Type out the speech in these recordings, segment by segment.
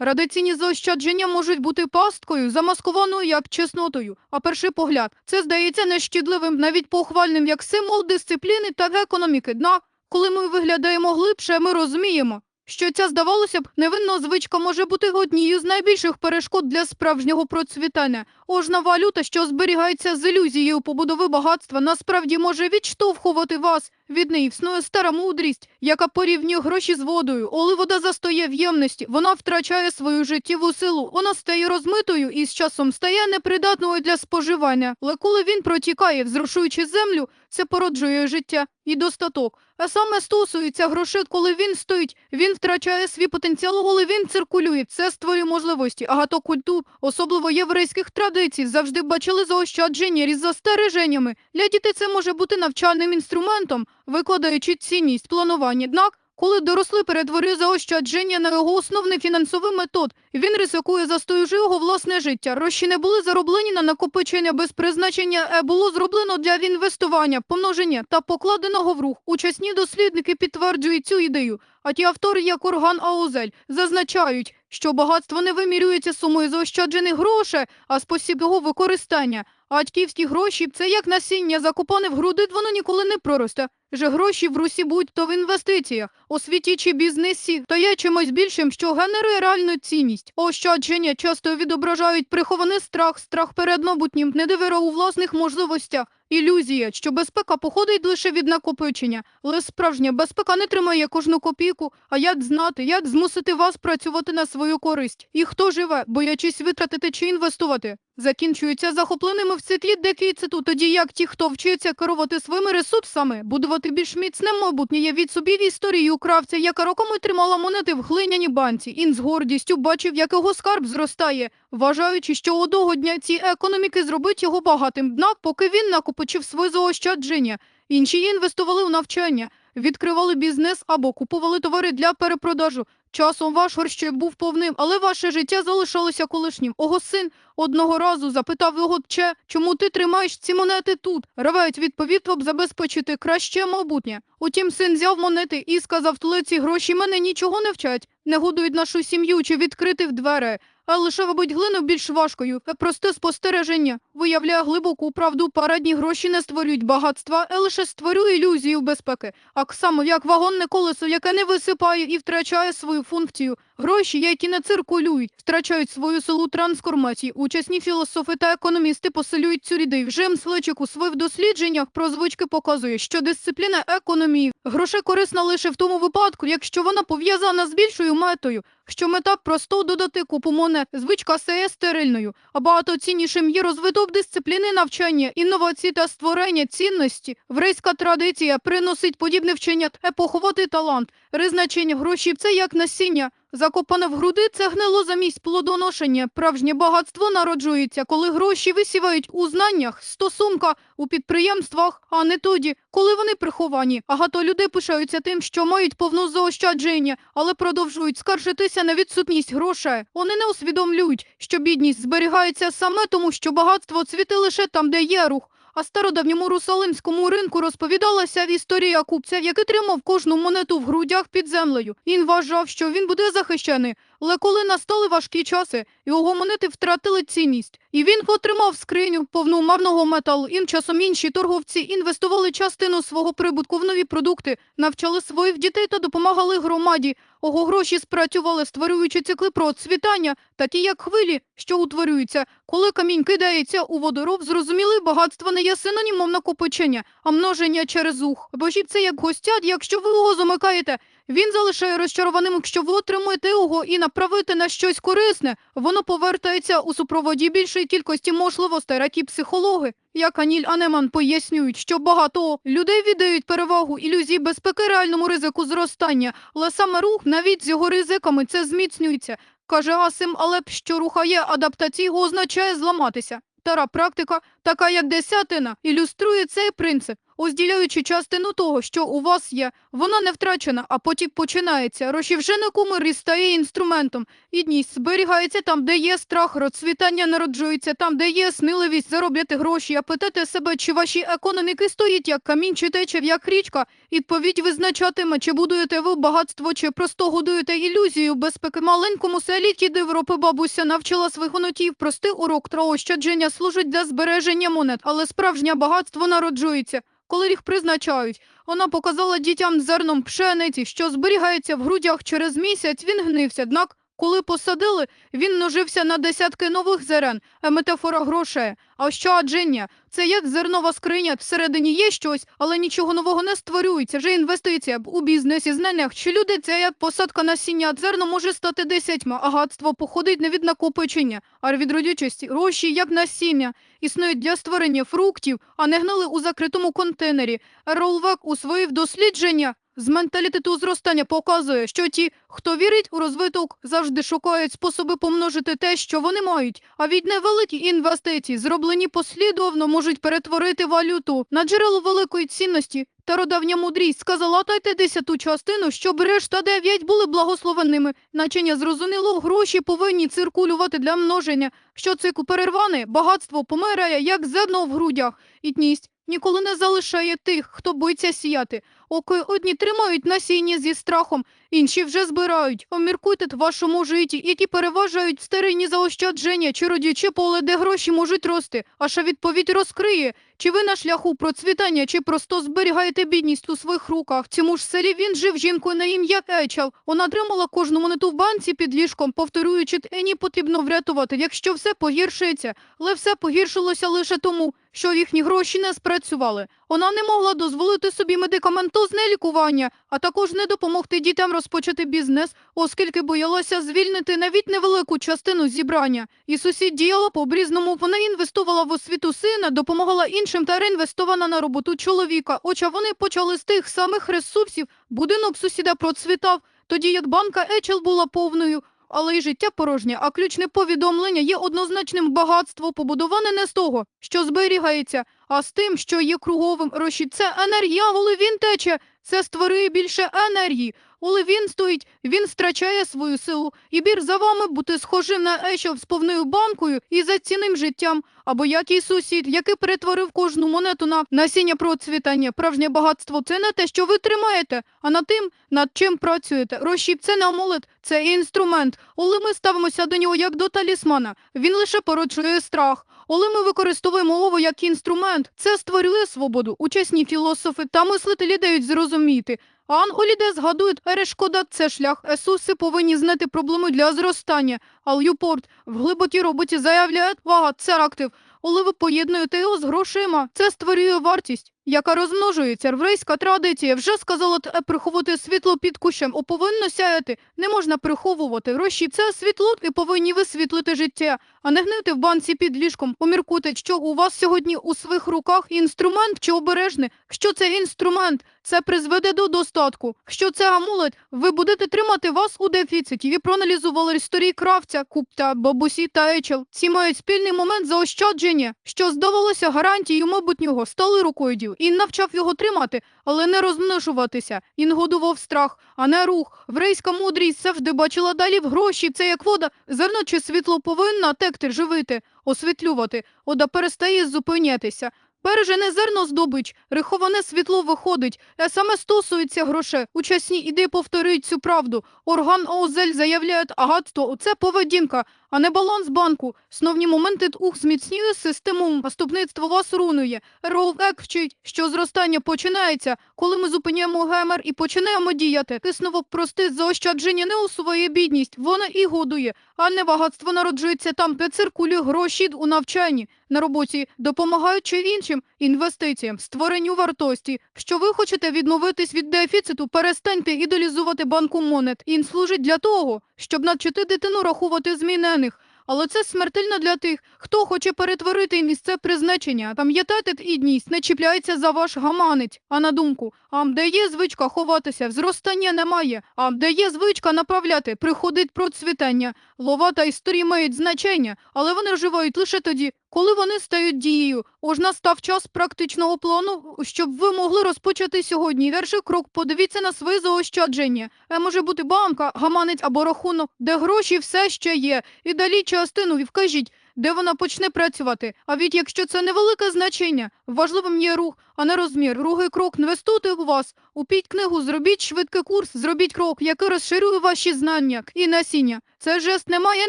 Радиційні заощадження можуть бути пасткою, замаскованою як чеснотою. А перший погляд це здається нешкідливим, навіть похвальним як символ дисципліни та економіки дна. Коли ми виглядаємо глибше, ми розуміємо, що ця, здавалося б, невинна звичка може бути однією з найбільших перешкод для справжнього процвітання. Ожна валюта, що зберігається з ілюзією побудови багатства, насправді може відштовхувати вас. Від неї існує стара мудрість, яка порівнює гроші з водою. Коли вода застає в ємності, вона втрачає свою життєву силу. Вона стає розмитою і з часом стає непридатною для споживання. Але коли він протікає, зрушуючи землю, це породжує життя і достаток. А саме стосується грошей, коли він стоїть, він втрачає свій потенціал, коли він циркулює. Це створює можливості. Агато культур, особливо єврейських традицій, завжди бачили заощадження різ застереженнями. Для дітей це може бути навчальним інструментом, викладаючи цінність планування. Однак, коли дорослий перетворює заощадження на його основний фінансовий метод, він ризикує застоюжи його власне життя. Гроші не були зароблені на накопичення без призначення, а було зроблено для інвестування, помноження та покладеного в рух. Учасні дослідники підтверджують цю ідею. А ті автори, як Орган Аузель, зазначають, що багатство не вимірюється сумою заощаджених грошей, а спосіб його використання. А Батьківські гроші це як насіння, закопане в груди, воно ніколи не проросте. Же гроші в Русі будь то в інвестиціях, освіті чи бізнесі, то є чимось більшим, що генерує реальну цінність. Ощадження часто відображають прихований страх, страх перед майбутнім, недовіра у власних можливостях. Ілюзія, що безпека походить лише від накопичення, але справжня безпека не тримає кожну копійку, а як знати, як змусити вас працювати на свою користь. І хто живе, боячись витратити чи інвестувати, закінчується захопленими в цитлі дефіциту, тоді як ті, хто вчиться керувати своїми ресурсами, будувати більш міцне майбутнє, є від собі в історії кравця, яка роками тримала монети в глиняній банці. Ін з гордістю бачив, як його скарб зростає, вважаючи, що одного дня ці економіки зробить його багатим. Днак, поки він накопичив свої заощадження, інші інвестували в навчання, відкривали бізнес або купували товари для перепродажу. Часом ваш горщик був повним, але ваше життя залишалося колишнім. Ого син одного разу запитав його че, чому ти тримаєш ці монети тут? Ревець відповів, щоб забезпечити краще майбутнє. Утім, син взяв монети і сказав, «Тле ці гроші мене нічого не вчать, не годують нашу сім'ю чи відкрити в двері. А лише, мабуть, глину більш важкою. Просте спостереження виявляє глибоку правду. Парадні гроші не створюють багатства, а лише створює ілюзію безпеки. Так само, як вагонне колесо, яке не висипає і втрачає свою функцію. Гроші, які не циркулюють, втрачають свою силу трансформації. Учасні філософи та економісти посилюють цю ідею. Вже Мсличик у своїх дослідженнях про звички показує, що дисципліна економії грошей корисна лише в тому випадку, якщо вона пов'язана з більшою метою, що мета просто додати купу монет, звичка стає стерильною, а багато ціннішим є розвиток дисципліни навчання, інновації та створення цінності. Врейська традиція приносить подібне вчення епоховати талант, призначення грошів це як насіння. Закопане в груди це гнило замість плодоношення. Правжнє багатство народжується, коли гроші висівають у знаннях, стосунка у підприємствах, а не тоді, коли вони приховані. Багато людей пишаються тим, що мають повну заощадження, але продовжують скаржитися на відсутність грошей. Вони не усвідомлюють, що бідність зберігається саме тому, що багатство цвіте лише там, де є рух. А стародавньому русалимському ринку розповідалася в історія купця, який тримав кожну монету в грудях під землею. Він вважав, що він буде захищений. Але коли настали важкі часи, його монети втратили цінність, і він отримав скриню повну марного металу. Ім часом інші торговці інвестували частину свого прибутку в нові продукти, навчали своїх дітей та допомагали громаді. Ого гроші спрацювали, створюючи цикли процвітання, такі як хвилі, що утворюються. Коли камінь кидається у водоров, зрозуміли, багатство не є синонімом накопичення, а множення через ух. Божі це як гостят, якщо ви його замикаєте, він залишає розчарованим, якщо ви отримуєте його і направите на щось корисне, воно повертається у супроводі більшої кількості можливостей. Ракі психологи, як Аніль Анеман, пояснюють, що багато людей віддають перевагу ілюзії безпеки реальному ризику зростання, але саме рух, навіть з його ризиками, це зміцнюється. Каже Асим Алеп, що рухає адаптацію, означає зламатися. Стара практика така як десятина, ілюструє цей принцип. Озділяючи частину того, що у вас є, вона не втрачена, а потік починається. Гроші вже не кумир стає інструментом. Гідність зберігається там, де є страх, розцвітання народжується, там, де є сміливість заробляти гроші. А питати себе, чи ваші економіки стоїть як камінь, чи тече як річка. Відповідь визначатиме, чи будуєте ви багатство, чи просто годуєте ілюзію безпеки. Маленькому селі ті Європи бабуся навчила своїх онуків. Простий урок та ощадження служить для збереження монет, але справжнє багатство народжується. Коли їх призначають, вона показала дітям зерном пшениці, що зберігається в грудях через місяць, він гнився. Однак, коли посадили, він множився на десятки нових зерен, а метафора грошей. А що ощадження – це як зернова скриня, всередині є щось, але нічого нового не створюється. Вже інвестиція у бізнесі, знаннях. Чи люди це як посадка насіння. Зерно може стати десятьма, а гадство походить не від накопичення, а від родючості. Гроші як насіння існують для створення фруктів, а не гнили у закритому контейнері. Ролвек у своїх дослідженнях з менталітету зростання показує, що ті, хто вірить у розвиток, завжди шукають способи помножити те, що вони мають. А від невеликі інвестиції, зроблені послідовно, можуть перетворити валюту на джерело великої цінності. Стародавня мудрість сказала дайте десяту частину, щоб решта дев'ять були благословенними. Начиня зрозуміло, гроші повинні циркулювати для множення. Що цикл перерваний, багатство помирає, як зерно в грудях. Ітність ніколи не залишає тих, хто боїться сіяти. Оки одні тримають насіння зі страхом, інші вже збирають. Обміркуйте в вашому житті, які переважають старинні заощадження чи родюче поле, де гроші можуть рости. Аша відповідь розкриє, чи ви на шляху процвітання, чи просто зберігаєте бідність у своїх руках. Цьому ж селі він жив жінкою на ім'я Ечел. Вона тримала кожну монету в банці під ліжком, повторюючи, Ені потрібно врятувати, якщо все погіршиться. Але все погіршилося лише тому, що їхні гроші не спрацювали. Вона не могла дозволити собі медикаментозне лікування, а також не допомогти дітям розпочати бізнес, оскільки боялася звільнити навіть невелику частину зібрання. І сусід діяла по-обрізному. Вона інвестувала в освіту сина, допомагала іншим та реінвестована на роботу чоловіка. Отже, вони почали з тих самих ресурсів. Будинок сусіда процвітав, тоді як банка Ечел була повною. Але й життя порожнє, а ключне повідомлення є однозначним багатство, побудоване не з того, що зберігається, а з тим, що є круговим розчід. Це енергія, коли він тече, це створює більше енергії. Коли він стоїть, він втрачає свою силу. І бір за вами бути схожим на ешов з повною банкою і за цінним життям. Або який сусід, який перетворив кожну монету на насіння процвітання. Справжнє багатство це не те, що ви тримаєте, а над тим, над чим працюєте. Розчіп це не амулет, це інструмент. Коли ми ставимося до нього як до талісмана, він лише породжує страх. Коли ми використовуємо мову як інструмент, це створює свободу. Учасні філософи та мислителі дають зрозуміти. Анголіде згадують, перешкода – це шлях. Есуси повинні знати проблеми для зростання. Ал'юпорт в глибокій роботі заявляє, вага – це актив. Оливи поєднуєте його з грошима, це створює вартість, яка розмножується. Єврейська традиція вже сказала те приховувати світло під кущем. Повинно сяяти. Не можна приховувати. Гроші – це світло і повинні висвітлити життя, а не гнити в банці під ліжком. Поміркуйте, що у вас сьогодні у своїх руках інструмент чи обережний. Що це інструмент? Це призведе до достатку. Що це амулет? Ви будете тримати вас у дефіциті. Ви проаналізували історії кравця, купта, бабусі та ечел. Ці мають спільний момент заощадження, що здавалося гарантією майбутнього. Стали рукою діл. І навчав його тримати, але не розмножуватися. Він годував страх, а не рух. Врейська мудрість завжди бачила далі в гроші. Це як вода. Зерно чи світло повинна текти живити, освітлювати. Вода перестає зупинятися. Бережене зерно здобич, риховане світло виходить, а саме стосується грошей. Учасні ідеї повторюють цю правду. Орган ОЗЕЛь заявляє, агатство – це поведінка, а не баланс банку. Основні моменти ух зміцнює систему, наступництво вас рунує. Роувек вчить, що зростання починається, коли ми зупиняємо гемер і починаємо діяти. Висновок простий заощадження не усуває бідність, вона і годує, а не багатство народжується там, де циркулює гроші у навчанні, на роботі, допомагаючи іншим інвестиціям, створенню вартості. Що ви хочете відмовитись від дефіциту, перестаньте ідолізувати банку монет. Він служить для того, щоб навчити дитину рахувати змінених. Але це смертельно для тих, хто хоче перетворити місце призначення. Пам'ятайте, ідність не чіпляється за ваш гаманець, а на думку. А де є звичка ховатися, зростання немає. А де є звичка направляти, приходить процвітання. Лова та історії мають значення, але вони вживають лише тоді, коли вони стають дією. Ож настав час практичного плану, щоб ви могли розпочати сьогодні. Перший крок подивіться на свої заощадження. Е, може бути банка, гаманець або рахунок, де гроші все ще є. І далі частину і вкажіть, де вона почне працювати. А від якщо це невелике значення, важливим є рух, а не розмір. Другий крок інвестуйте у вас. Упіть книгу, зробіть швидкий курс, зробіть крок, який розширює ваші знання і насіння. Це жест не має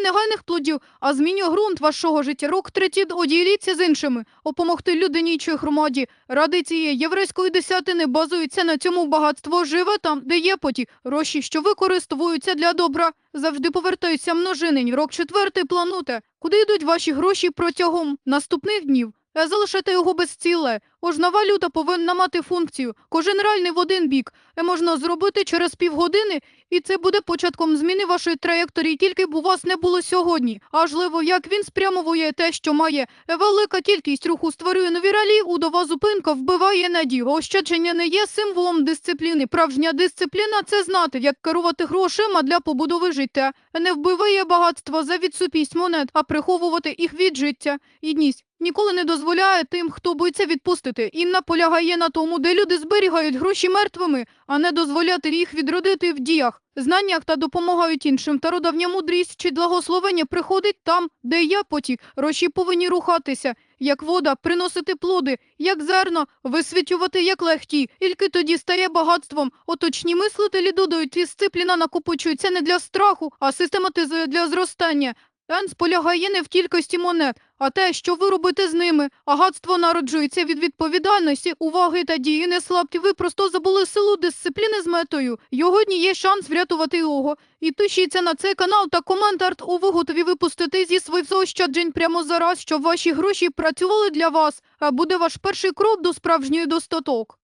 негайних плодів, а змінює ґрунт вашого життя. Рок третій оділіться з іншими, опомогти людині чи громаді. Ради цієї єврейської десятини базується на цьому багатство живе там, де є поті. Гроші, що використовуються для добра, завжди повертаються множинень. Рок четвертий плануте. Куди йдуть ваші гроші протягом наступних днів? Е, Залишайте його без ціле. Кожна валюта повинна мати функцію. Кожен реальний в один бік. Е, Можна зробити через півгодини, і це буде початком зміни вашої траєкторії, тільки б у вас не було сьогодні. Важливо, як він спрямовує те, що має. Велика кількість руху створює нові ралі, удова зупинка вбиває надію. Ощадження не є символом дисципліни. Правжня дисципліна це знати, як керувати грошима для побудови життя. Не вбиває багатство за відсупість монет, а приховувати їх від життя. Гідність ніколи не дозволяє тим, хто боїться відпустити. І наполягає на тому, де люди зберігають гроші мертвими, а не дозволяти їх відродити в діях, знаннях та допомагають іншим. Стародавня мудрість чи благословення приходить там, де є потік. Гроші повинні рухатися, як вода, приносити плоди, як зерно, висвітлювати як легкі. Тільки тоді стає багатством. Оточні мислителі додають, дисципліна накопичується не для страху, а систематизує для зростання. Сенс полягає не в кількості монет, а те, що ви робите з ними. Агатство народжується від відповідальності, уваги та дії не слабкі. Ви просто забули силу дисципліни з метою. Йогодні є шанс врятувати його. І пишіться на цей канал та коментар у ви готові випустити зі своїх заощаджень прямо зараз, щоб ваші гроші працювали для вас. А буде ваш перший крок до справжньої достаток.